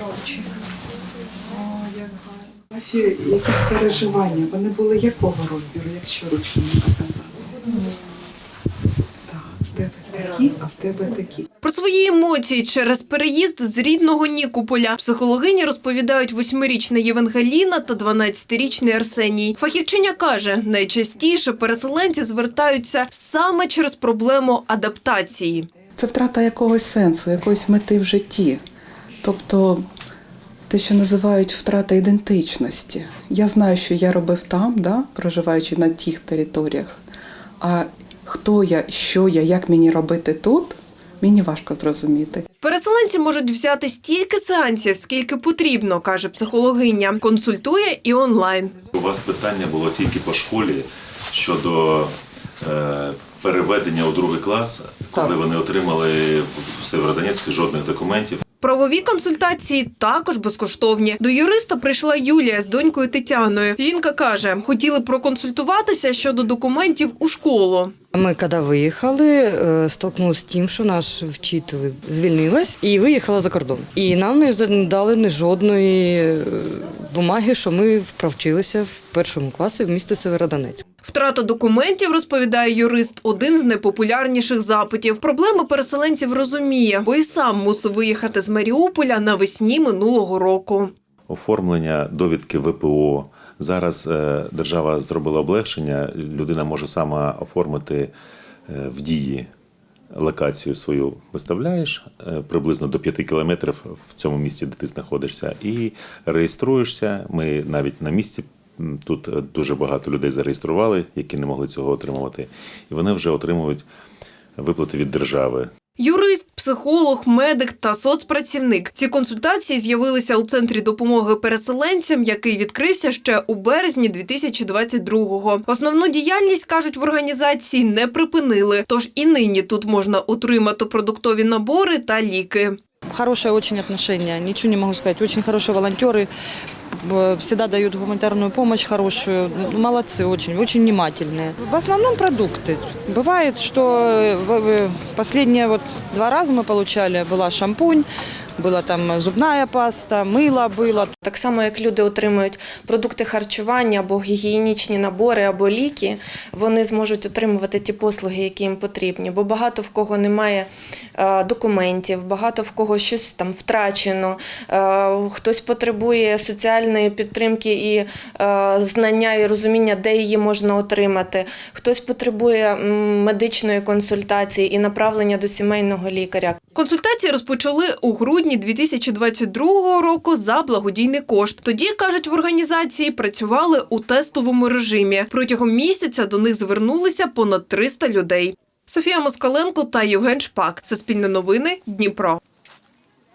Ромчик. О, як гарно. Ваші якісь переживання, вони були якого розміру, якщо ручно не показали? Так, в тебе такі, а в тебе такі. Про свої емоції через переїзд з рідного Нікополя психологині розповідають восьмирічна Євангеліна та 12-річний Арсеній. Фахівчиня каже, найчастіше переселенці звертаються саме через проблему адаптації. Це втрата якогось сенсу, якоїсь мети в житті. Тобто те, що називають втрата ідентичності. Я знаю, що я робив там, да, проживаючи на тих територіях. А хто я, що я, як мені робити тут, мені важко зрозуміти. Переселенці можуть взяти стільки сеансів, скільки потрібно, каже психологиня. Консультує і онлайн. У вас питання було тільки по школі щодо е, переведення у другий клас, коли вони отримали в Северодонецьку жодних документів. Правові консультації також безкоштовні. До юриста прийшла Юлія з донькою Тетяною. Жінка каже, хотіли проконсультуватися щодо документів у школу. Ми коли виїхали, е, столкнулися з тим, що наш вчитель звільнилась і виїхала за кордон. І нам не дали ні жодної е, бумаги, що ми провчилися в першому класі в місті Северодонецьк. Втрата документів, розповідає юрист, один з найпопулярніших запитів. Проблеми переселенців розуміє, бо і сам мусив виїхати з Маріуполя навесні минулого року. Оформлення довідки ВПО. Зараз е, держава зробила облегшення. Людина може сама оформити е, в дії локацію свою. Виставляєш е, приблизно до 5 кілометрів в цьому місці, де ти знаходишся, і реєструєшся. Ми навіть на місці. Тут е, дуже багато людей зареєстрували, які не могли цього отримувати, і вони вже отримують виплати від держави. Юрист, психолог, медик та соцпрацівник. Ці консультації з'явилися у центрі допомоги переселенцям, який відкрився ще у березні 2022-го. Основну діяльність кажуть в організації не припинили. Тож і нині тут можна отримати продуктові набори та ліки. Хорошее очень отношение, ничего не могу сказать. Очень хорошие волонтеры, э, всегда дают гуманитарную помощь хорошую. Ну, Молодцы очень, очень внимательные. В основном продукты. Бывает, что э, в- в- последние вот два раза мы получали, была шампунь, была там зубная паста, мыло было. Так само, як люди отримують продукти харчування або гігієнічні набори, або ліки, вони зможуть отримувати ті послуги, які їм потрібні. Бо багато в кого немає е, документів, багато в кого щось там втрачено, е, хтось потребує соціальної підтримки і е, знання і розуміння, де її можна отримати. Хтось потребує медичної консультації і направлення до сімейного лікаря. Консультації розпочали у грудні 2022 року за благодійний кошт. Тоді кажуть в організації, працювали у тестовому режимі. Протягом місяця до них звернулися понад 300 людей. Софія Москаленко та Євген Шпак. Суспільне новини. Дніпро.